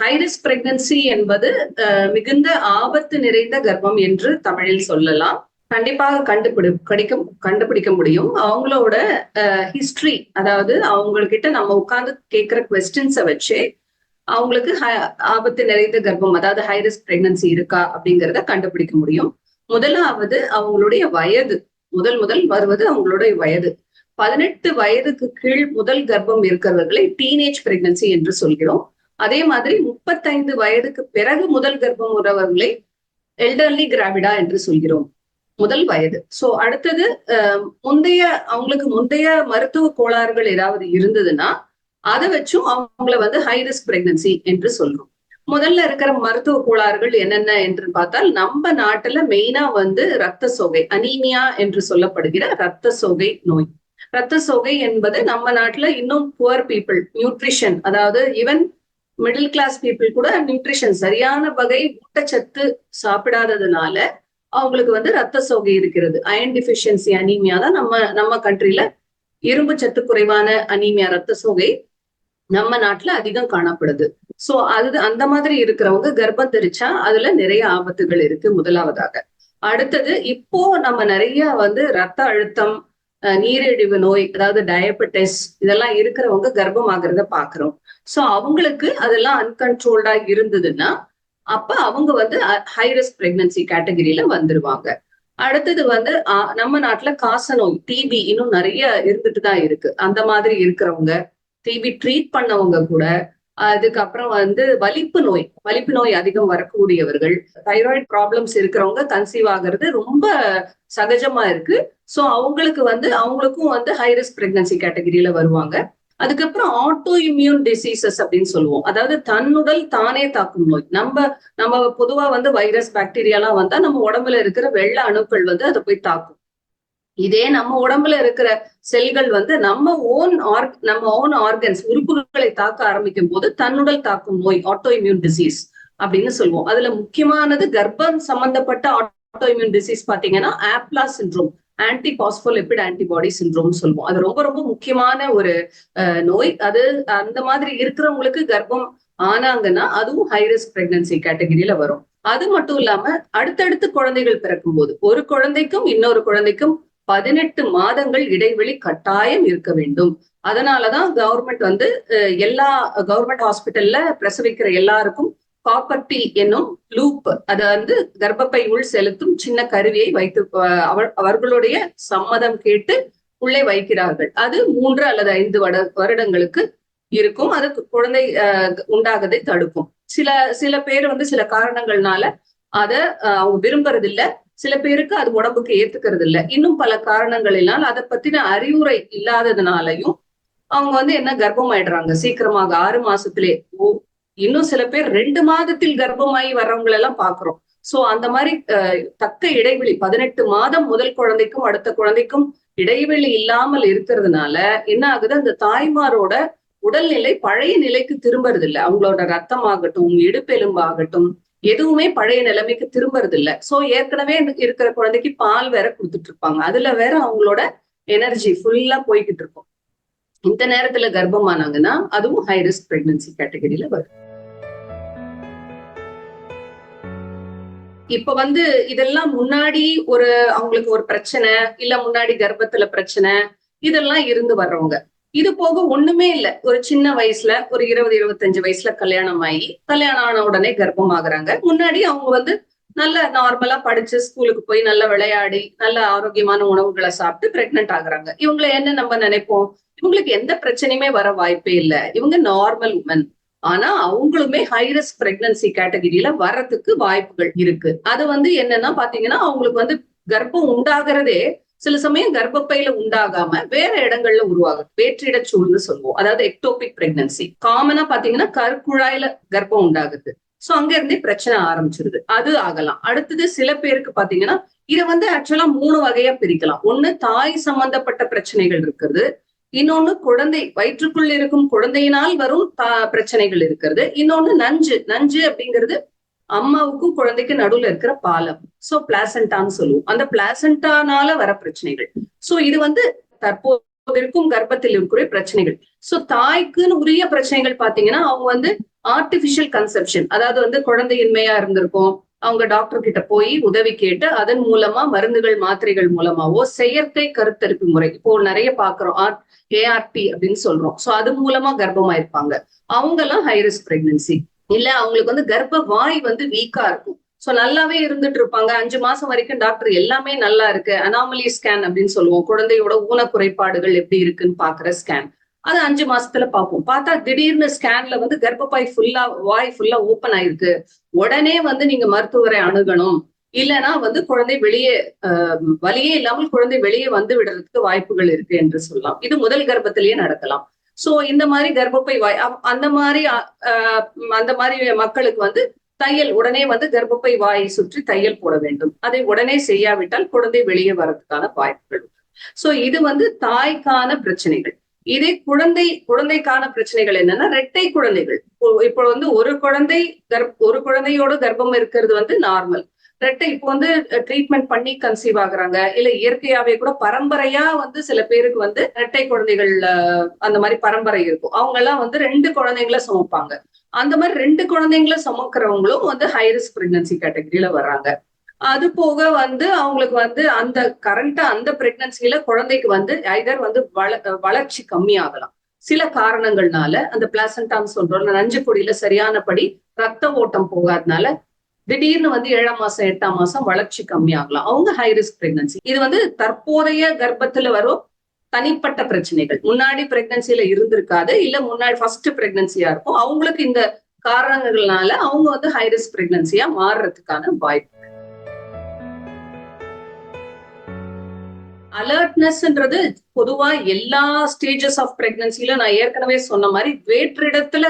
High risk pregnancy என்பது மிகுந்த ஆபத்து நிறைந்த கர்ப்பம் என்று தமிழில் சொல்லலாம். கண்டிப்பாக கண்டுபிடி கடிக்க கண்டுபிடிக்க முடியும். அவங்களோட ஹிஸ்டரி அதாவது அவங்கக்கிட்ட நம்ம உட்கார்ந்து கேட்கிற கொஸ்டின்ஸை வச்சே அவங்களுக்கு ஆபத்து நிறைந்த கர்ப்பம் அதாவது ஹைரிஸ்க் பிரெக்னன்சி இருக்கா அப்படிங்கிறத கண்டுபிடிக்க முடியும். முதலாவது அவங்களுடைய வயது. முதல் முதல் வருவது அவங்களுடைய வயது. பதினெட்டு வயதுக்கு கீழ் முதல் கர்ப்பம் இருக்கிறவர்களை டீனேஜ் பிரெக்னன்சி என்று சொல்கிறோம். அதே மாதிரி முப்பத்தைந்து வயதுக்கு பிறகு முதல் கர்ப்பம் உறவர்களை எல்டர்லி கிராவிடா என்று சொல்கிறோம். முதல் வயது. சோ அடுத்தது முந்தைய அவங்களுக்கு முந்தைய மருத்துவ கோளாறுகள் ஏதாவது இருந்ததுன்னா அதை வச்சும் அவங்கள வந்து ஹை ரிஸ்க் பிரெக்னன்சி என்று சொல்றோம். முதல்ல இருக்கிற மருத்துவ கோளாறுகள் என்னென்ன என்று பார்த்தால் நம்ம நாட்டுல மெயினா வந்து ரத்த சோகை அனீமியா என்று சொல்லப்படுகிற ரத்த சோகை நோய். ரத்த சோகை என்பது நம்ம நாட்டுல இன்னும் புவர் பீப்புள் நியூட்ரிஷன் அதாவது ஈவன் மிடில் கிளாஸ் பீப்புள் கூட நியூட்ரிஷன் சரியான வகை ஊட்டச்சத்து சாப்பிடாததுனால அவங்களுக்கு வந்து ரத்த சோகை இருக்கிறது. அயன் டிஃபிஷியன்சி அனீமியா தான் நம்ம நம்ம கண்ட்ரில இரும்பு சத்து குறைவான அனீமியா ரத்த சோகை நம்ம நாட்டுல அதிகம் காணப்படுது. சோ அது அந்த மாதிரி இருக்கிறவங்க கர்ப்பம் தெரிச்சா அதுல நிறைய ஆபத்துகள் இருக்கு முதலாவதாக. அடுத்தது இப்போ நம்ம நிறைய வந்து ரத்த அழுத்தம் நீரிழிவு நோய் அதாவது டயபெட்டிஸ் இதெல்லாம் இருக்கிறவங்க கர்ப்பம் பாக்குறோம். சோ அவங்களுக்கு அதெல்லாம் அன்கன்ட்ரோல்டா இருந்ததுன்னா அப்ப அவங்க வந்து ஹை ரிஸ்க் பிரெக்னன்சி கேட்டகரியில வந்துருவாங்க. அடுத்தது வந்து நம்ம நாட்டுல காச நோய் டிபி இன்னும் நிறைய இருந்துட்டு தான் இருக்கு. அந்த மாதிரி இருக்கிறவங்க டிபி ட்ரீட் பண்ணவங்க கூட அதுக்கப்புறம் வந்து வலிப்பு நோய் வலிப்பு நோய் அதிகம் வரக்கூடியவர்கள். தைராய்டு ப்ராப்ளம்ஸ் இருக்கிறவங்க கன்சீவ் ஆகிறது ரொம்ப சகஜமா இருக்கு. ஸோ அவங்களுக்கு வந்து அவங்களுக்கும் வந்து ஹை ரிஸ்க் பிரெக்னன்சி கேட்டகரியில வருவாங்க. அதுக்கப்புறம் ஆட்டோ இம்யூன் டிசீசஸ் அப்படின்னு சொல்லுவோம். அதாவது தன்னுடல் தானே தாக்கும் நோய். நம்ம நம்ம பொதுவா வந்து வைரஸ் பாக்டீரியாலாம் வந்தா நம்ம உடம்புல இருக்கிற வெள்ள அணுக்கள் வந்து அதை போய் தாக்கும். இதே நம்ம உடம்புல இருக்கிற செல்கள் வந்து நம்ம ஓன் ஆர்க் நம்ம ஓன் ஆர்கன்ஸ் உறுப்புகளை தாக்க ஆரம்பிக்கும் போது தன்னுடல் தாக்கும் நோய் ஆட்டோ இம்யூன் டிசீஸ் அப்படின்னு சொல்லுவோம். அதுல முக்கியமானது கர்ப்பம் சம்பந்தப்பட்ட ஆட்டோ இம்யூன் டிசீஸ் பாத்தீங்கன்னா APLA syndrome antiphospholipid antibody syndrome சொல்லுவோம். அது ரொம்ப ரொம்ப முக்கியமான ஒரு நோய். அது அந்த மாதிரி இருக்கிறவங்களுக்கு கர்ப்பம் ஆனாங்கன்னா அதுவும் ஹை ரிஸ்க் பிரெக்னன்சி கேட்டகரியில வரும். அது மட்டும் இல்லாம அடுத்தடுத்து குழந்தைகள் பிறக்கும் போது ஒரு குழந்தைக்கும் இன்னொரு குழந்தைக்கும் பதினெட்டு மாதங்கள் இடைவெளி கட்டாயம் இருக்க வேண்டும். அதனாலதான் கவர்மெண்ட் வந்து எல்லா கவர்மெண்ட் ஹாஸ்பிட்டல்ல பிரசவிக்கிற எல்லாருக்கும் காப்பர்டி என்னும் லூப் அத வந்து கர்ப்பப்பை உள் செலுத்தும் சின்ன கருவியை வைத்து அவர்களுடைய சம்மதம் கேட்டு உள்ளே வைக்கிறார்கள். அது மூன்று அல்லது ஐந்து வட வருடங்களுக்கு இருக்கும். அது குழந்தை உண்டாகதை தடுக்கும். சில சில பேர் வந்து சில காரணங்கள்னால அத அவங்க விரும்புறது இல்ல சில பேருக்கு அது உடம்புக்கு ஏத்துக்கிறது இல்லை இன்னும் பல காரணங்களினால் அதை பத்தின அறிவுரை இல்லாததுனாலையும் அவங்க வந்து என்ன கர்ப்பம் ஆயிடுறாங்க சீக்கிரமாக ஆறு மாசத்திலே ஓ இன்னும் சில பேர் ரெண்டு மாதத்தில் கர்ப்பமாயி வர்றவங்களெல்லாம் பாக்குறோம். சோ அந்த மாதிரி தக்க இடைவெளி பதினெட்டு மாதம் முதல் குழந்தைக்கும் அடுத்த குழந்தைக்கும் இடைவெளி இல்லாமல் இருக்கிறதுனால என்ன ஆகுது? அந்த தாய்மாரோட உடல்நிலை பழைய நிலைக்கு திரும்புறது இல்லை அவங்களோட ரத்தம் ஆகட்டும் இடுப்பெலும்பு ஆகட்டும் எதுவுமே பழைய நிலைமைக்கு திரும்புறது இல்ல சோ ஏற்கனவே இருக்கிற குழந்தைக்கு பால் வேற கொடுத்துட்டு இருப்பாங்க அதுல வேற அவங்களோட எனர்ஜி ஃபுல்லா போய்கிட்டு இருக்கும் இந்த நேரத்துல கர்ப்பமானாங்கன்னா அதுவும் ஹை ரிஸ்க் பிரெக்னன்சி கேட்டகரியில வரும். இப்ப வந்து இதெல்லாம் முன்னாடி ஒரு அவங்களுக்கு ஒரு பிரச்சனை இல்ல முன்னாடி கர்ப்பத்துல பிரச்சனை இதெல்லாம் இருந்து வர்றவங்க. இது போக ஒண்ணுமே இல்ல. ஒரு சின்ன வயசுல ஒரு இருபது இருபத்தஞ்சு வயசுல கல்யாணம் ஆகி கல்யாணம் ஆன உடனே கர்ப்பம் ஆகுறாங்க முன்னாடி அவங்க வந்து நல்ல நார்மலா படிச்சு ஸ்கூலுக்கு போய் நல்லா விளையாடி நல்ல ஆரோக்கியமான உணவுகளை சாப்பிட்டு பிரெக்னென்ட் ஆகுறாங்க. இவங்களை என்ன நம்ம நினைப்போம்? இவங்களுக்கு எந்த பிரச்சனையுமே வர வாய்ப்பே இல்லை. இவங்க நார்மல் உமன் ஆனா அவங்களுமே ஹைரஸ் பிரெக்னன்சி கேட்டகரியில வர்றதுக்கு வாய்ப்புகள் இருக்கு. அது வந்து என்னன்னா பாத்தீங்கன்னா அவங்களுக்கு வந்து கர்ப்பம் உண்டாகிறதே சில சமயம் கர்ப்பப்பையில உண்டாகாம வேற இடங்கள்ல உருவாகும் வேற்றிட சூழ்னு சொல்லுவோம். அதாவது எக்டோபிக் பிரெக்னன்சி காமனா பாத்தீங்கன்னா கருக்குழாயில கர்ப்பம் உண்டாகுது. சோ அங்க இருந்தே பிரச்சனை ஆரம்பிச்சிருது. அது ஆகலாம். அடுத்தது சில பேருக்கு பாத்தீங்கன்னா இத வந்து ஆக்சுவலா மூணு வகையா பிரிக்கலாம். ஒண்ணு தாய் சம்பந்தப்பட்ட பிரச்சனைகள் இருக்கிறது இன்னொன்னு குழந்தை வயிற்றுக்குள் இருக்கும் குழந்தையினால் வரும் பிரச்சனைகள் இருக்கிறது. இன்னொன்னு நஞ்சு. நஞ்சு அப்படிங்கிறது அம்மாவுக்கும் குழந்தைக்கு நடுவுல இருக்கிற பாலம் சோ பிளாசண்டான்னு சொல்லுவோம். அந்த பிளாசண்டானால வர பிரச்சனைகள். சோ இது வந்து தற்போது இருக்கும் கர்ப்பத்தில் இருக்கிற பிரச்சனைகள். சோ தாய்க்குன்னு உரிய பிரச்சனைகள் பாத்தீங்கன்னா அவங்க வந்து ஆர்டிபிஷியல் கன்செப்ஷன் அதாவது வந்து குழந்தையின்மையா இருந்திருக்கும். அவங்க டாக்டர் கிட்ட போய் உதவி கேட்டு அதன் மூலமா மருந்துகள் மாத்திரைகள் மூலமாவோ செயற்கை கருத்தரிப்பு முறை. இப்போ நிறைய பாக்குறோம் ஏஆர்டி அப்படின்னு சொல்றோம். சோ அது மூலமா கர்ப்பமா இருப்பாங்க அவங்க எல்லாம் ஹைரிஸ்க் பிரெக்னன்சி இல்ல அவங்களுக்கு வந்து கர்ப்ப வாய் வந்து வீக்கா இருக்கும். சோ நல்லாவே இருந்துட்டு இருப்பாங்க. அஞ்சு மாசம் வரைக்கும் டாக்டர் எல்லாமே நல்லா இருக்கு. அனாமலி ஸ்கேன் அப்படின்னு சொல்லுவோம். குழந்தையோட ஊன குறைபாடுகள் எப்படி இருக்குன்னு பாக்குற ஸ்கேன் அது அஞ்சு மாசத்துல பார்ப்போம். பார்த்தா திடீர்னு ஸ்கேன்ல வந்து கர்ப்பப்பாய் ஃபுல்லா வாய் ஃபுல்லா ஓப்பன் ஆயிருக்கு. உடனே வந்து நீங்க மருத்துவரை அணுகணும். இல்லைன்னா வந்து குழந்தை வெளியே வலியே இல்லாமல் குழந்தை வெளியே வந்து விடுறதுக்கு வாய்ப்புகள் இருக்கு என்று சொல்லலாம். இது முதல் கர்ப்பத்திலேயே நடக்கலாம். சோ இந்த மாதிரி கர்ப்பப்பை வாய் அந்த மாதிரி அந்த மாதிரி மக்களுக்கு வந்து தையல் உடனே வந்து கர்ப்பப்பை வாயை சுற்றி தையல் போட வேண்டும். அதை உடனே செய்யாவிட்டால் குழந்தை வெளியே வர்றதுக்கான வாய்ப்புகள் சோ இது வந்து தாய்க்கான பிரச்சனைகள். இதே குழந்தை குழந்தைக்கான பிரச்சனைகள் என்னன்னா ரெட்டை குழந்தைகள். இப்போ வந்து ஒரு குழந்தை கர்ப் ஒரு குழந்தையோட கர்ப்பம் இருக்கிறது வந்து நார்மல். ரெட்டை இப்போ வந்து ட்ரீட்மெண்ட் பண்ணி கன்சீவ் ஆகுறாங்க. இல்ல இயற்கையாவே கூட பரம்பரையா வந்து சில பேருக்கு வந்து ரெட்டை குழந்தைகள் அந்த மாதிரி பரம்பரை இருக்கும். அவங்க எல்லாம் வந்து ரெண்டு குழந்தைங்கள சுமப்பாங்க. அந்த மாதிரி ரெண்டு குழந்தைங்கள சுமக்கிறவங்களும் வந்து ஹை ரிஸ்க் பிரெக்னன்சி கேட்டகரியில வர்றாங்க. அது போக வந்து அவங்களுக்கு வந்து அந்த கரண்டா அந்த பிரெக்னன்சில குழந்தைக்கு வந்து ஐதர் வந்து வள வளர்ச்சி கம்மியாகலாம். சில காரணங்கள்னால அந்த பிளாசண்டான்னு சொல்றோம் நஞ்சு கொடியில சரியானபடி ரத்த ஓட்டம் போகாதனால திடீர்னு வந்து ஏழாம் மாசம் எட்டாம் மாசம் வளர்ச்சி கம்மியாகலாம். அவங்க ஹை ரிஸ்க் பிரெக்னன்சி இது வந்து தற்போதைய கர்ப்பத்துல வரும் தனிப்பட்ட பிரச்சனைகள். முன்னாடி பிரெக்னன்சில இருந்திருக்காது. இல்ல முன்னாடி ஃபர்ஸ்ட் பிரெக்னன்சியா இருக்கும். அவங்களுக்கு இந்த காரணங்கள்னால அவங்க வந்து ஹை ரிஸ்க் பிரெக்னன்சியா மாறுறதுக்கான வாய்ப்பு அலர்ட்னஸ்ன்றது பொதுவா எல்லா ஸ்டேஜஸ் ஆஃப் பிரெக்னன்சில நான் ஏற்கனவே சொன்ன மாதிரி வேற்றிடத்துல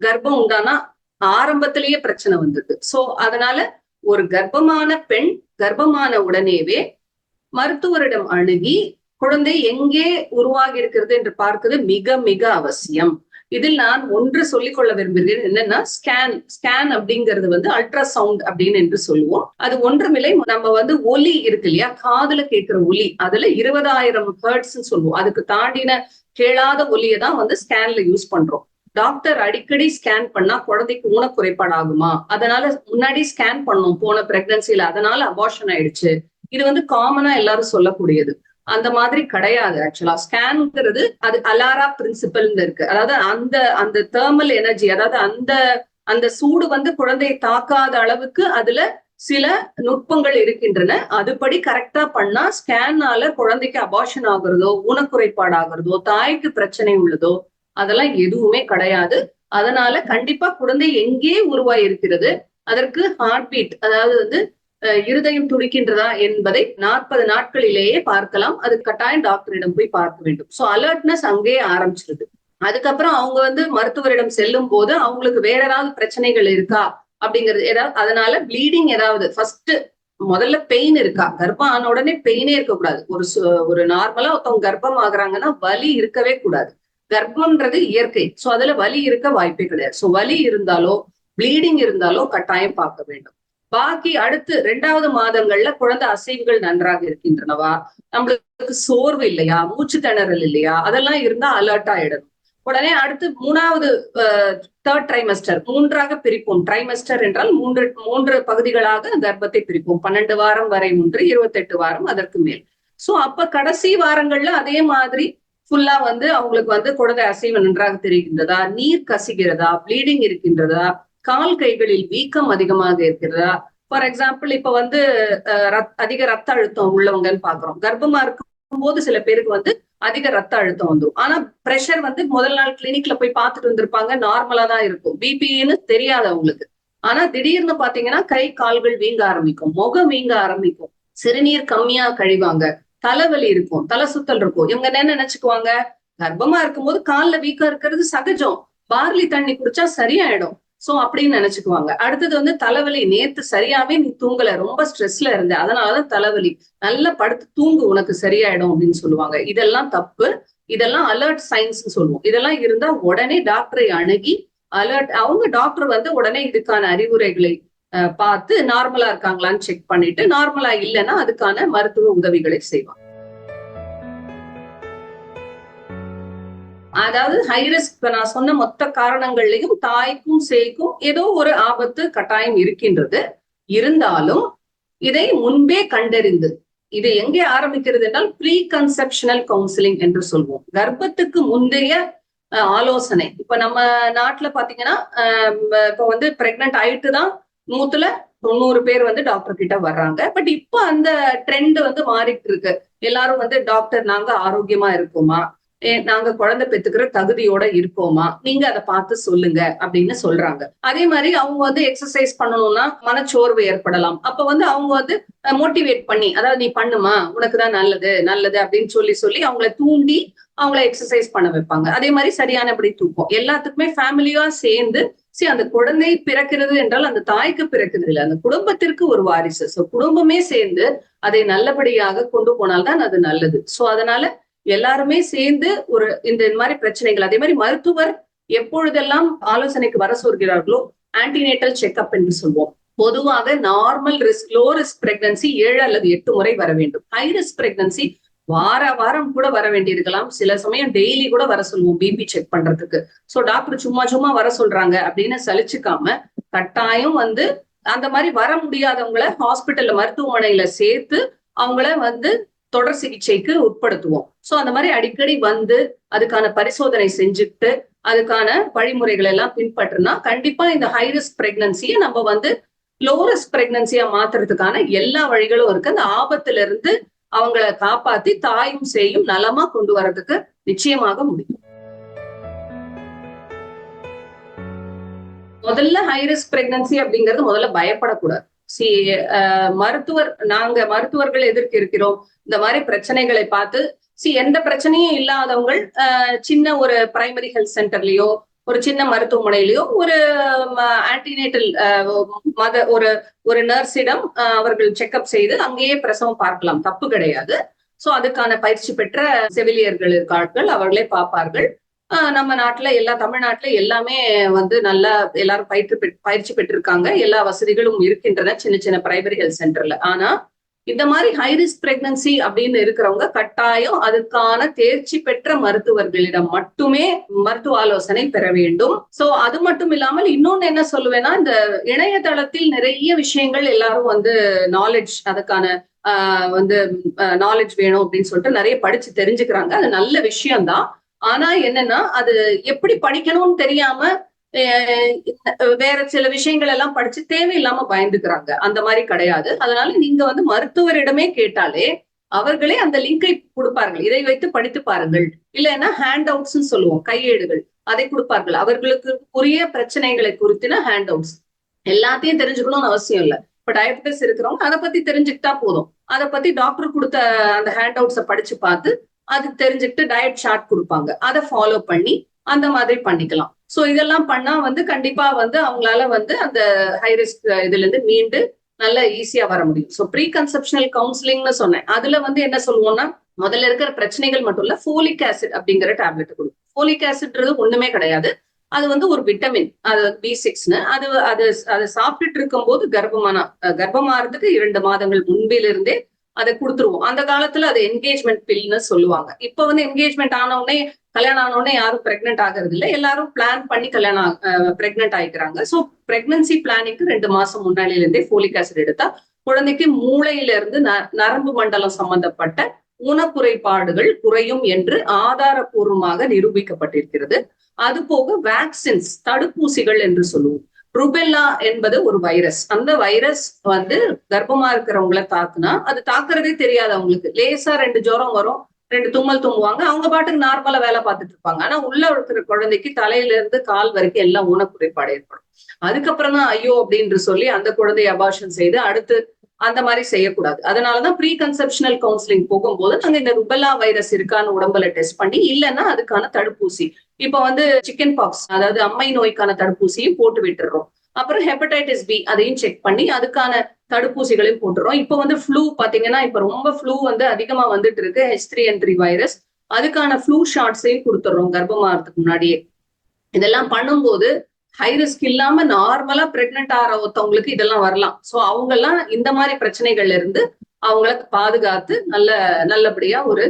கர்ப்பம் உண்டானா ஆரம்பத்திலேயே பிரச்சனை வந்தது. சோ அதனால ஒரு கர்ப்பமான பெண் கர்ப்பமான உடனேவே மருத்துவரிடம் அணுகி குழந்தை எங்கே உருவாகி இருக்கிறது என்று பார்க்கிறது மிக மிக அவசியம். இதில் நான் ஒன்று சொல்லிக் கொள்ள விரும்புகிறேன். என்னன்னா ஸ்கேன் ஸ்கேன் அப்படிங்கிறது வந்து அல்ட்ரா சவுண்ட் அப்படின்னு என்று சொல்லுவோம். அது ஒன்றுமில்லை நம்ம வந்து ஒலி இருக்கு இல்லையா? காதுல கேட்கிற ஒலி. அதுல இருபதாயிரம் ஹர்ட்ஸ் சொல்லுவோம். அதுக்கு தாண்டின கேளாத ஒலியை தான் வந்து ஸ்கேன்ல யூஸ் பண்றோம். டாக்டர் அடிக்கடி ஸ்கேன் பண்ணா குழந்தைக்கு ஊனக்குறைபாடு ஆகுமா? அதனால முன்னாடி ஸ்கேன் பண்ணோம் போன பிரெக்னன்சில. அதனால அபார்ஷன் ஆயிடுச்சு. இது வந்து காமனா எல்லாரும் சொல்லக்கூடியது. அந்த மாதிரி கிடையாது ஆக்சுவலா ஸ்கேன்ங்கிறது அது அலாரா பிரின்சிபல் இருக்கு. அதாவது அந்த அந்த தேர்மல் எனர்ஜி அதாவது அந்த அந்த சூடு வந்து குழந்தையை தாக்காத அளவுக்கு அதுல சில நுட்பங்கள் இருக்கின்றன. அதுபடி கரெக்டா பண்ணா ஸ்கேன்னால குழந்தைக்கு அபார்ஷன் ஆகுறதோ ஊனக்குறைபாடு ஆகுறதோ தாய்க்கு பிரச்சனை உள்ளதோ அதெல்லாம் எதுவுமே கிடையாது. அதனால கண்டிப்பா குழந்தை எங்கே உருவாய் இருக்கிறது அதற்கு ஹார்ட் பீட் அதாவது வந்து இருதயம் துடிக்கின்றதா என்பதை நாற்பது நாட்களிலேயே பார்க்கலாம். அது கட்டாயம் டாக்டரிடம் போய் பார்க்க வேண்டும். சோ அலர்ட்னஸ் அங்கேயே ஆரம்பிச்சிருது. அதுக்கப்புறம் அவங்க வந்து மருத்துவரிடம் செல்லும் போது அவங்களுக்கு வேற ஏதாவது பிரச்சனைகள் இருக்கா? அப்படிங்கிறது ஏதாவது அதனால ப்ளீடிங் ஏதாவது ஃபர்ஸ்ட் முதல்ல பெயின் இருக்கா? கர்ப்பம் ஆன உடனே பெயினே இருக்கக்கூடாது. ஒரு ஒரு நார்மலா ஒருத்தவங்க கர்ப்பம் ஆகுறாங்கன்னா வலி இருக்கவே கூடாது. கர்ப்பம்ன்றது இயற்கை. சோ அதுல வலி இருக்க வாய்ப்பே கிடையாது. சோ வலி இருந்தாலோ ப்ளீடிங் இருந்தாலோ கட்டாயம் பார்க்க வேண்டும். பாக்கி அடுத்து ரெண்டாவது மாதங்கள்ல குழந்தை அசைவுகள் நன்றாக இருக்கின்றனவா? நம்மளுக்கு சோர்வு இல்லையா? மூச்சு திணறல் இல்லையா? அதெல்லாம் இருந்தா அலர்ட் ஆயிடணும் உடனே அடுத்து மூணாவது தேர்ட் ட்ரைமஸ்டர் மூன்றாக பிரிப்போம். ட்ரைமஸ்டர் என்றால் மூன்று மூன்று பகுதிகளாக கர்ப்பத்தை பிரிப்போம். பன்னெண்டு வாரம் வரை மூன்று இருபத்தெட்டு வாரம் அதற்கு மேல். சோ அப்ப கடைசி வாரங்கள்ல அதே மாதிரி ஃபுல்லா வந்து அவங்களுக்கு வந்து குடலை அசைவு நன்றாக தெரிகின்றதா? நீர் கசிகிறதா? ப்ளீடிங் இருக்கின்றதா? கால் கைகளில் வீக்கம் அதிகமாக இருக்கிறதா? ஃபார் எக்ஸாம்பிள் இப்ப வந்து அதிக ரத்த அழுத்தம் உள்ளவங்கன்னு பாக்குறோம் கர்ப்பமா இருக்கும் போது சில பேருக்கு வந்து அதிக ரத்த அழுத்தம் வந்துடும் ஆனா பிரஷர் வந்து முதல் நாள் கிளினிக்ல போய் பார்த்துட்டு வந்திருப்பாங்க. நார்மலா தான் இருக்கும். பிபின்னு தெரியாது அவங்களுக்கு. ஆனா திடீர்னு பாத்தீங்கன்னா கை கால்கள் வீங்க ஆரம்பிக்கும். முகம் வீங்க ஆரம்பிக்கும். சிறுநீர் கம்மியா கழிவாங்க. தலைவலி இருக்கும் தலை சுத்தல் இருக்கும். இவங்க என்ன நினைச்சுக்குவாங்க? கர்ப்பமா இருக்கும்போது கால்ல வீக்கா இருக்கிறது சகஜம். பார்லி தண்ணி குடிச்சா சரியாயிடும். சோ அப்படின்னு நினைச்சுக்குவாங்க. அடுத்தது வந்து தலைவலி. நேத்து சரியாவே நீ தூங்கல. ரொம்ப ஸ்ட்ரெஸ்ல இருந்த. அதனாலதான் தலைவலி. நல்லா படுத்து தூங்கு. உனக்கு சரியாயிடும் அப்படின்னு சொல்லுவாங்க. இதெல்லாம் தப்பு. இதெல்லாம் அலர்ட் சயின்ஸ் சொல்லுவோம். இதெல்லாம் இருந்தா உடனே டாக்டரை அணுகி அலர்ட் அவங்க டாக்டர் வந்து உடனே இதுக்கான அறிவுரைகளை பார்த்து நார்மலா இருக்காங்களான்னு செக் பண்ணிட்டு நார்மலா இல்லைன்னா அதுக்கான மருத்துவ உதவிகளை செய்வாங்க. அதாவது ஹைரிஸ்க் இப்ப நான் சொன்ன மொத்த காரணங்கள்லயும் தாய்க்கும் சேய்க்கும் ஏதோ ஒரு ஆபத்து கட்டாயம் இருக்கின்றது. இருந்தாலும் இதை முன்பே கண்டறிந்து இது எங்கே ஆரம்பிக்கிறது என்றால் ப்ரீ கன்செப்ஷனல் கவுன்சிலிங் என்று சொல்வோம். கர்ப்பத்துக்கு முந்தைய ஆலோசனை. இப்ப நம்ம நாட்டுல பாத்தீங்கன்னா இப்ப வந்து பிரெக்னென்ட் ஆயிட்டு தான் நூத்துல தொண்ணூறு பேர் வந்து டாக்டர் கிட்ட வர்றாங்க. பட் இப்ப அந்த ட்ரெண்ட் வந்து மாறிட்டு இருக்கு. எல்லாரும் வந்து டாக்டர் நாங்க ஆரோக்கியமா இருக்குமா? நாங்க குழந்தை பெத்துக்கிற தகுதியோட இருக்கோமா? நீங்க அதை பார்த்து சொல்லுங்க அப்படின்னு சொல்றாங்க. அதே மாதிரி அவங்க வந்து எக்ஸசைஸ் பண்ணணும்னா மனச்சோர்வு ஏற்படலாம். அப்ப வந்து அவங்க வந்து மோட்டிவேட் பண்ணி அதாவது நீ பண்ணுமா? உனக்குதான் நல்லது நல்லது அப்படின்னு சொல்லி சொல்லி அவங்கள தூண்டி அவங்கள எக்ஸசைஸ் பண்ண வைப்பாங்க. அதே மாதிரி சரியானபடி தூக்கம். எல்லாத்துக்குமே ஃபேமிலியா சேர்ந்து சரி அந்த குழந்தை பிறக்கிறது என்றால் அந்த தாய்க்கு பிறக்கிறது இல்லை. அந்த குடும்பத்திற்கு ஒரு வாரிசு. சோ குடும்பமே சேர்ந்து அதை நல்லபடியாக கொண்டு போனால்தான் அது நல்லது. சோ அதனால எல்லாருமே சேர்ந்து ஒரு இந்த மாதிரி பிரச்சனைகள் அதே மாதிரி மருத்துவர் எப்பொழுதெல்லாம் ஆலோசனைக்கு வர சொல்கிறார்களோ ஆன்டினேட்டல் செக்அப் என்று சொல்வோம். பொதுவாக normal risk low risk pregnancy ஏழு அல்லது எட்டு முறை வர வேண்டும். ஹை ரிஸ்க் பிரெக்னன்சி வார வாரம் கூட வர வேண்டியிருக்கலாம். சில சமயம் டெய்லி கூட வர சொல்லுவோம் பிபி செக் பண்றதுக்கு. சோ டாக்டர் சும்மா சும்மா வர சொல்றாங்க அப்படின்னு சலிச்சுக்காம கட்டாயம் வந்து அந்த மாதிரி வர முடியாதவங்கள ஹாஸ்பிட்டல்ல மருத்துவமனையில சேர்த்து அவங்கள வந்து தொடர் சிகிச்சைக்கு உட்படுத்துவோம். சோ அந்த மாதிரி அடிக்கடி வந்து அதுக்கான பரிசோதனை செஞ்சுட்டு அதுக்கான வழிமுறைகள் எல்லாம் பின்பற்றுனா கண்டிப்பா இந்த ஹை ரிஸ்க் பிரெக்னன்சியை நம்ம வந்து லோ ரிஸ்க் பிரெக்னன்சியா மாத்துறதுக்கான எல்லா வழிகளும் இருக்கு. அந்த ஆபத்துல இருந்து அவங்கள காப்பாத்தி தாயும் சேயும் நலமா கொண்டு வர்றதுக்கு நிச்சயமாக முடியும். முதல்ல ஹை ரிஸ்க் பிரெக்னன்சி அப்படிங்கிறது முதல்ல பயப்படக்கூடாது. சி மருத்துவர் நாங்க மருத்துவர்கள் எதிர்க்கு இருக்கிறோம். இந்த மாதிரி பிரச்சனைகளை பார்த்து சி எந்த பிரச்சனையும் இல்லாதவங்க சின்ன ஒரு பிரைமரி ஹெல்த் சென்டர்லயோ ஒரு சின்ன மருத்துவமனையிலயோ ஒரு ஆன்டினேட்டல் மத ஒரு ஒரு நர்ஸிடம் அவர்கள் செக்அப் செய்து அங்கேயே பிரசவம் பார்க்கலாம். தப்பு கிடையாது. சோ அதுக்கான பயிற்சி பெற்ற செவிலியர்கள் இருக்கார்கள் அவர்களே பார்ப்பார்கள். நம்ம நாட்டுல எல்லா தமிழ்நாட்டுல எல்லாமே வந்து நல்லா எல்லாரும் பயிற்று பயிற்சி பெற்றிருக்காங்க. எல்லா வசதிகளும் இருக்கின்றன சின்ன சின்ன பிரைமரி ஹெல்த் சென்டர்ல ஆனா இந்த மாதிரி ஹை ரிஸ்க் பிரெக்னன்சி அப்படின்னு இருக்கிறவங்க கட்டாயம் அதுக்கான தேர்ச்சி பெற்ற மருத்துவர்களிடம் மட்டுமே மருத்துவ ஆலோசனை பெற வேண்டும். சோ அது மட்டும் இல்லாமல் இன்னொன்னு என்ன சொல்லுவேன்னா இந்த இணையதளத்தில் நிறைய விஷயங்கள் எல்லாரும் வந்து நாலேஜ் அதுக்கான ஆஹ் வந்து நாலேஜ் வேணும் அப்படின்னு சொல்லிட்டு நிறைய படிச்சு தெரிஞ்சுக்கிறாங்க. அது நல்ல விஷயம்தான். ஆனா என்னன்னா அது எப்படி படிக்கணும்னு தெரியாம வேற சில விஷயங்கள் எல்லாம் படிச்சு தேவையில்லாம பயந்துக்கிறாங்க. அந்த மாதிரி கிடையாது. அதனால நீங்க வந்து மருத்துவரிடமே கேட்டாலே அவர்களே அந்த லிங்கை கொடுப்பார்கள். இதை வைத்து படித்து பாருங்கள். இல்லைன்னா ஹேண்ட் அவுட்ஸ் சொல்லுவோம் கையேடுகள். அதை கொடுப்பார்கள். அவர்களுக்கு உரிய பிரச்சனைகளை குறித்தின ஹேண்ட் அவுட்ஸ் எல்லாத்தையும் தெரிஞ்சுக்கணும்னு அவசியம் இல்லை. இப்ப டயபிட்டிஸ் இருக்கிறவங்க அதை பத்தி தெரிஞ்சுக்கிட்டா போதும். அதை பத்தி டாக்டர் கொடுத்த அந்த ஹேண்ட் அவுட்ஸை படிச்சு பார்த்து அது தெரிஞ்சுக்கிட்டு டயட் சார்ட் கொடுப்பாங்க. அதை ஃபாலோ பண்ணி அந்த மாதிரி பண்ணிக்கலாம். சோ இதெல்லாம் பண்ணா வந்து கண்டிப்பா வந்து அவங்களால வந்து அந்த ஹை ரிஸ்க் இதுல இருந்து மீண்டு நல்ல ஈஸியா வர முடியும். ஸோ ப்ரீ கன்செப்ஷனல் கவுன்சிலிங்னு சொன்னேன். அதுல வந்து என்ன சொல்லுவோம்னா முதல்ல இருக்கிற பிரச்சனைகள் மட்டும் இல்ல ஃபோலிக் ஆசிட் அப்படிங்கிற டேப்லெட் கொடுக்கும் ஃபோலிக் ஆசிட்ன்றது ஒண்ணுமே கிடையாது. அது வந்து ஒரு விட்டமின் அது பி சிக்ஸ்னு அது அது அதை சாப்பிட்டுட்டு இருக்கும் போது கர்ப்பமான கர்ப்பமாறதுக்கு இரண்டு மாதங்கள் முன்பிலிருந்தே அதை கொடுத்துருவோம். அந்த காலத்துல அது என்கேஜ்மெண்ட் பில்னு சொல்லுவாங்க. இப்ப வந்து என்கேஜ்மெண்ட் ஆனவுடனே கல்யாணம் ஆனவுடனே யாரும் பிரெக்னென்ட் ஆகிறது இல்லை எல்லாரும் பிளான் பண்ணி கல்யாணம் பிரெக்னென்ட் ஆயிக்கிறாங்க. ஸோ பிரெக்னன்சி பிளானிங்க்கு ரெண்டு மாசம் முன்னாடியில இருந்தே போலிக் ஆசிட் எடுத்தா குழந்தைக்கு மூளையில இருந்து நரம்பு மண்டலம் சம்பந்தப்பட்ட ஊனக்குறைபாடுகள் குறையும் என்று ஆதாரபூர்வமாக நிரூபிக்கப்பட்டிருக்கிறது. அது போக வேக்சின்ஸ் தடுப்பூசிகள் என்று சொல்லுவோம். ருபெல்லா என்பது ஒரு வைரஸ். அந்த வைரஸ் வந்து கர்ப்பமா இருக்கிறவங்கள தாக்குனா அது தாக்குறதே தெரியாது அவங்களுக்கு. லேசா ரெண்டு ஜுரம் வரும் ரெண்டு தும்மல் தும்புவாங்க அவங்க பாட்டுக்கு நார்மலா வேலை பார்த்துட்டு இருப்பாங்க. ஆனா உள்ள இருக்கிற குழந்தைக்கு தலையில இருந்து கால் வரைக்கும் எல்லாம் ஊனக்குறைபாடு ஏற்படும். அதுக்கப்புறம் தான் ஐயோ அப்படின்னு சொல்லி அந்த குழந்தைய அபாஷன் செய்து அடுத்து அந்த மாதிரி செய்யக்கூடாது. அதனாலதான் ப்ரீ கன்செப்ஷனல் கவுன்சிலிங் போகும்போது நாங்க இந்த ருபெல்லா வைரஸ் இருக்கான்னு உடம்புல டெஸ்ட் பண்ணி இல்லைன்னா அதுக்கான தடுப்பூசி. இப்ப வந்து சிக்கன் பாக்ஸ் அதாவது அம்மை நோய்க்கான தடுப்பூசியும் போட்டு விட்டுறோம். அப்புறம் ஹெப்படைட்டிஸ் பி அதையும் செக் பண்ணி அதுக்கான தடுப்பூசிகளையும் போட்டுறோம். இப்ப வந்து ஃப்ளூ பாத்தீங்கன்னா இப்ப ரொம்ப ஃப்ளூ வந்து அதிகமா வந்துட்டு இருக்கு H three N three virus அதுக்கான ஃப்ளூ ஷாட்ஸையும் கொடுத்துட்றோம் கர்ப்பமாகறதுக்கு முன்னாடியே. இதெல்லாம் பண்ணும்போது ஹை ரிஸ்க் இல்லாம நார்மலா பிரெக்னென்ட் ஆகிற ஒருத்தவங்களுக்கு இதெல்லாம் வரலாம். சோ அவங்க எல்லாம் இந்த மாதிரி பிரச்சனைகள்ல இருந்து அவங்கள பாதுகாத்து நல்ல நல்லபடியா ஒரு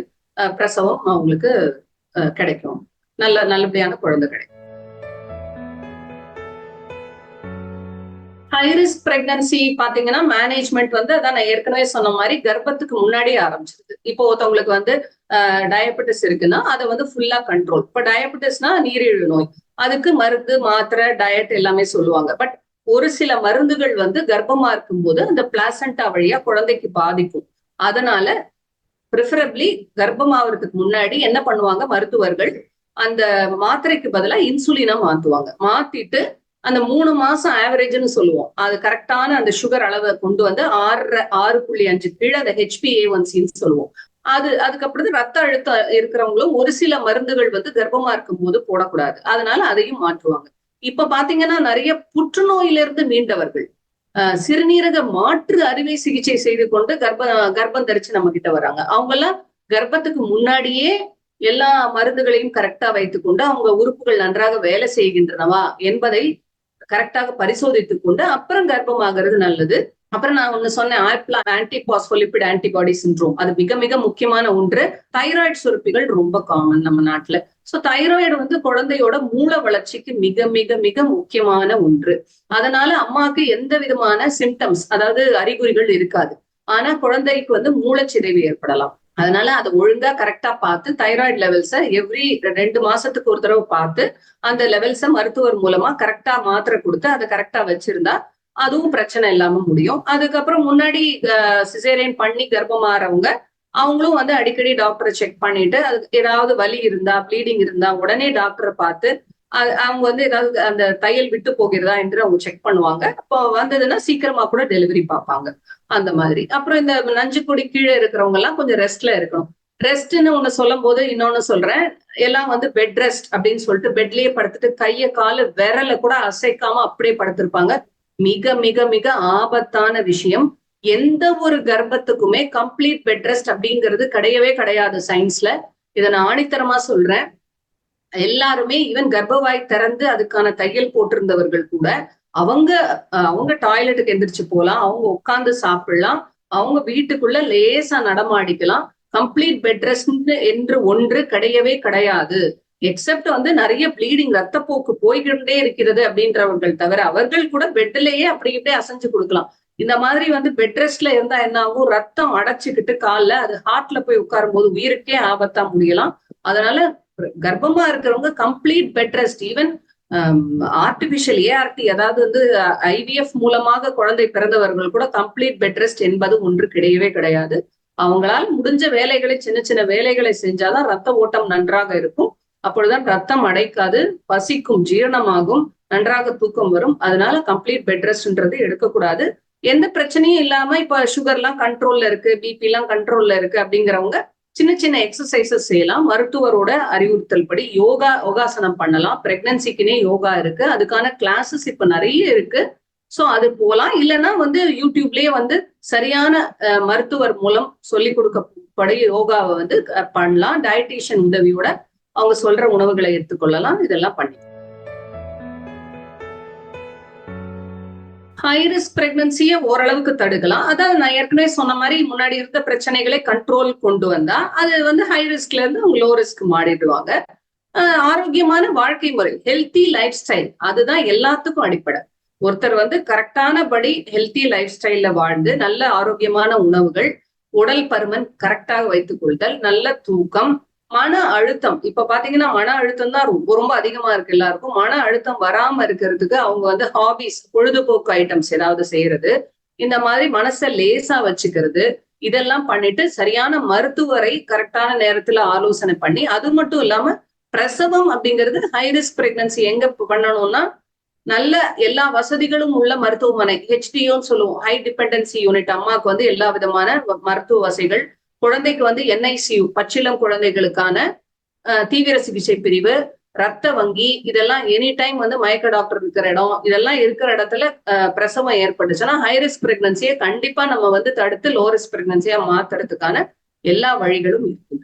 பிரசவம் அவங்களுக்கு கிடைக்கும். நல்ல நல்லபடியான குழந்தை கிடைக்கும். ஹைரிஸ்க் பிரெக்னன்சி பாத்தீங்கன்னா மேனேஜ்மெண்ட் வந்து அதான் நான் ஏற்கனவே சொன்ன மாதிரி கர்ப்பத்துக்கு முன்னாடியே ஆரம்பிச்சிருது. இப்போ ஒருத்தவங்களுக்கு வந்து டயபெட்டிஸ் இருக்குன்னா அதை வந்து ஃபுல்லா கண்ட்ரோல் இப்போ டயபெட்டிஸ்னா நீரிழிவு நோய். அதுக்கு மருந்து மாத்திரை டயட் எல்லாமே சொல்லுவாங்க. பட் ஒரு சில மருந்துகள் வந்து கர்ப்பமா இருக்கும்போது அந்த பிளாசண்டா வழியா குழந்தைக்கு பாதிக்கும். அதனால ப்ரிஃபரபிளி கர்ப்பமாவதுக்கு முன்னாடி என்ன பண்ணுவாங்க? மருத்துவர்கள் அந்த மாத்திரைக்கு பதிலா இன்சுலினா மாத்துவாங்க. மாத்திட்டு அந்த மூணு மாசம் ஆவரேஜ்னு சொல்லுவோம். அது கரெக்டான அந்த சுகர் அளவை கொண்டு வந்து ஆறு ஆறு புள்ளி அஞ்சு கீழே அந்த ஹெச்பிஏ ஒன்சின்னு சொல்லுவோம். அது அதுக்கப்புறம் ரத்த அழுத்தம் இருக்கிறவங்களும் ஒரு சில மருந்துகள் வந்து கர்ப்பமா இருக்கும் போது போடக்கூடாது. அதனால அதையும் மாற்றுவாங்க. இப்ப பாத்தீங்கன்னா நிறைய புற்றுநோயிலிருந்து மீண்டவர்கள் சிறுநீரக மாற்று அறுவை சிகிச்சை செய்து கொண்டு கர்ப்ப கர்ப்பம் தரிச்சு நம்ம கிட்ட வராங்க. அவங்க எல்லாம் கர்ப்பத்துக்கு முன்னாடியே எல்லா மருந்துகளையும் கரெக்டா வைத்துக்கொண்டு அவங்க உறுப்புகள் நன்றாக வேலை செய்கின்றனவா என்பதை கரெக்டாக பரிசோதித்துக் கொண்டு அப்புறம் கர்ப்பமாகிறது நல்லது. அப்புறம் நான் ஒண்ணு சொன்னேன் APLA antiphospholipid antibody syndrome அது மிக மிக முக்கியமான ஒன்று. தைராய்டு சுரப்பிகள் ரொம்ப காமன் நம்ம நாட்டுல. சோ தைராய்டு வந்து குழந்தையோட மூல வளர்ச்சிக்கு மிக மிக மிக முக்கியமான ஒன்று. அதனால அம்மாவுக்கு எந்த விதமான சிம்டம்ஸ் அதாவது அறிகுறிகள் இருக்காது. ஆனா குழந்தைக்கு வந்து மூளைச்சிதைவு ஏற்படலாம். அதனால அதை ஒழுங்கா கரெக்டா பார்த்து தைராய்டு லெவல்ஸை எவ்ரி ரெண்டு மாசத்துக்கு ஒரு தடவை பார்த்து அந்த லெவல்ஸை மருத்துவர் மூலமா கரெக்டா மாத்திரை கொடுத்து அதை கரெக்டா வச்சிருந்தா அதுவும் பிரச்சனை இல்லாம முடியும். அதுக்கப்புறம் முன்னாடி சிசேரியன் பண்ணி கர்ப்பமாறவங்க அவங்களும் வந்து அடிக்கடி டாக்டரை செக் பண்ணிட்டு அது ஏதாவது வலி இருந்தா ப்ளீடிங் இருந்தா உடனே டாக்டரை பார்த்து அவங்க வந்து ஏதாவது அந்த தையல் விட்டு போகிறதா என்று அவங்க செக் பண்ணுவாங்க. அப்போ வந்ததுன்னா சீக்கிரமா கூட டெலிவரி பார்ப்பாங்க. அந்த மாதிரி. அப்புறம் இந்த நஞ்சு கொடி கீழே இருக்கிறவங்க எல்லாம் கொஞ்சம் ரெஸ்ட்ல இருக்கணும். ரெஸ்ட்னு ஒண்ணு சொல்லும் போது இன்னொன்னு சொல்றேன். எல்லாம் வந்து பெட் ரெஸ்ட் அப்படின்னு சொல்லிட்டு பெட்லயே படுத்துட்டு கைய கால விரல கூட அசைக்காம அப்படியே படுத்திருப்பாங்க. மிக மிக மிக ஆபத்தான விஷயம். எந்த ஒரு கர்ப்பத்துக்குமே கம்ப்ளீட் பெட் ரெஸ்ட் அப்படிங்கிறது கிடையவே கிடையாது சயின்ஸ்ல இதை நான் ஆணித்தரமா சொல்றேன். எல்லாருமே ஈவன் கர்ப்பவாய் திறந்து அதுக்கான தையல் போட்டிருந்தவர்கள் கூட அவங்க அவங்க டாய்லெட்டுக்கு எந்திரிச்சு போகலாம் அவங்க உட்காந்து சாப்பிடலாம் அவங்க வீட்டுக்குள்ள லேசா நடமாடிக்கலாம். கம்ப்ளீட் பெட் ரெஸ்ட் என்று ஒன்று கிடையவே கிடையாது. எக்ஸப்ட் வந்து நிறைய ப்ளீடிங் ரத்தப்போக்கு போய்கிட்டே இருக்கிறது அப்படின்றவர்கள் தவிர அவர்கள் கூட பெட்லயே அப்படி இப்படியே அசைஞ்சு கொடுக்கலாம். இந்த மாதிரி வந்து பெட் ரெஸ்ட்ல இருந்தா என்ன ஆகும்? ரத்தம் அடைச்சுக்கிட்டு காலில் அது ஹார்ட்ல போய் உட்காரும் போது உயிருக்கே ஆபத்தா முடியலாம். அதனால கர்ப்பமா இருக்கிறவங்க complete bed rest even artificial ART அதாவது வந்து uh, ஐவிஎஃப் மூலமாக குழந்தை பிறந்தவர்கள் கூட கம்ப்ளீட் பெட் ரெஸ்ட் என்பது ஒன்று கிடையவே கிடையாது. அவங்களால் முடிஞ்ச வேலைகளை சின்ன சின்ன வேலைகளை செஞ்சாதான் ரத்த ஓட்டம் நன்றாக இருக்கும். அப்பொழுதுதான் ரத்தம் அடைக்காது பசிக்கும் ஜீரணமாகும் நன்றாக தூக்கம் வரும். அதனால கம்ப்ளீட் பெட் ரெஸ்ட்ன்றது எடுக்கக்கூடாது. எந்த பிரச்சனையும் இல்லாம இப்ப சுகர்லாம் கண்ட்ரோல்ல இருக்கு பிபி எல்லாம் கண்ட்ரோல்ல இருக்கு அப்படிங்கிறவங்க சின்ன சின்ன எக்ஸசைசஸ் செய்யலாம். மருத்துவரோட அறிவுறுத்தல் படி யோகா யோகாசனம் பண்ணலாம். பிரெக்னன்சிக்குனே யோகா இருக்கு. அதுக்கான கிளாஸஸ் இப்ப நிறைய இருக்கு. ஸோ அது போகலாம் இல்லைன்னா வந்து யூடியூப்லயே வந்து சரியான மருத்துவர் மூலம் சொல்லி கொடுக்கப்படி யோகாவை வந்து பண்ணலாம். டயட்டிஷியன் உதவியோட அவங்க சொல்ற உணவுகளை எடுத்துக்கொள்ளலாம். இதெல்லாம் பண்ணி. ஹை ரிஸ்க் பிரெக்னன்சியை ஓரளவுக்கு தடுக்கலாம். அதாவது நான் ஏற்கனவே சொன்ன மாதிரி முன்னாடி இருந்த பிரச்சனைகளை கண்ட்ரோல் கொண்டு வந்தா அது வந்து ஹை ரிஸ்க்ல இருந்து அவங்க லோ ரிஸ்க் மாறிடுவாங்க. ஆரோக்கியமான வாழ்க்கை முறை ஹெல்த்தி லைஃப் ஸ்டைல் அதுதான் எல்லாத்துக்கும் அடிப்படை. ஒருத்தர் வந்து கரெக்டான படி ஹெல்த்தி லைஃப் ஸ்டைல்ல வாழ்ந்து நல்ல ஆரோக்கியமான உணவுகள் உடல் பருமன் கரெக்டாக வைத்துக் கொள்தல் நல்ல தூக்கம் மன அழுத்தம். இப்ப பாத்தீங்கன்னா மன அழுத்தம் தான் ரொம்ப ரொம்ப அதிகமா இருக்கு எல்லாருக்கும். மன அழுத்தம் வராம இருக்கிறதுக்கு அவங்க வந்து ஹாபிஸ் பொழுதுபோக்கு ஐட்டம்ஸ் ஏதாவது செய்யறது இந்த மாதிரி மனசை லேசா வச்சுக்கிறது இதெல்லாம் பண்ணிட்டு சரியான மருத்துவரை கரெக்டான நேரத்துல ஆலோசனை பண்ணி அது மட்டும் இல்லாம பிரசவம் அப்படிங்கிறது ஹை ரிஸ்க் பிரெக்னன்சி எங்க பண்ணணும்னா நல்ல எல்லா வசதிகளும் உள்ள மருத்துவமனை ஹெச்டிஓன்னு சொல்லுவோம். ஹை டிபெண்டன்சி யூனிட் அம்மாவுக்கு வந்து எல்லா விதமான மருத்துவ வசதிகள் குழந்தைக்கு வந்து என்ஐசியு பச்சிளம் குழந்தைகளுக்கான தீவிர சிகிச்சை பிரிவு ரத்த வங்கி இதெல்லாம் எனி டைம் வந்து மயக்க டாக்டர் இருக்கிற இடம் இதெல்லாம் இருக்கிற இடத்துல பிரசவம் ஏற்பட்டுச்சுன்னா ஹைரிஸ்க் பிரெக்னன்சியை கண்டிப்பா நம்ம வந்து தடுத்து லோரிஸ்க் பிரெக்னன்சியா மாத்துறதுக்கான எல்லா வழிகளும் இருக்கு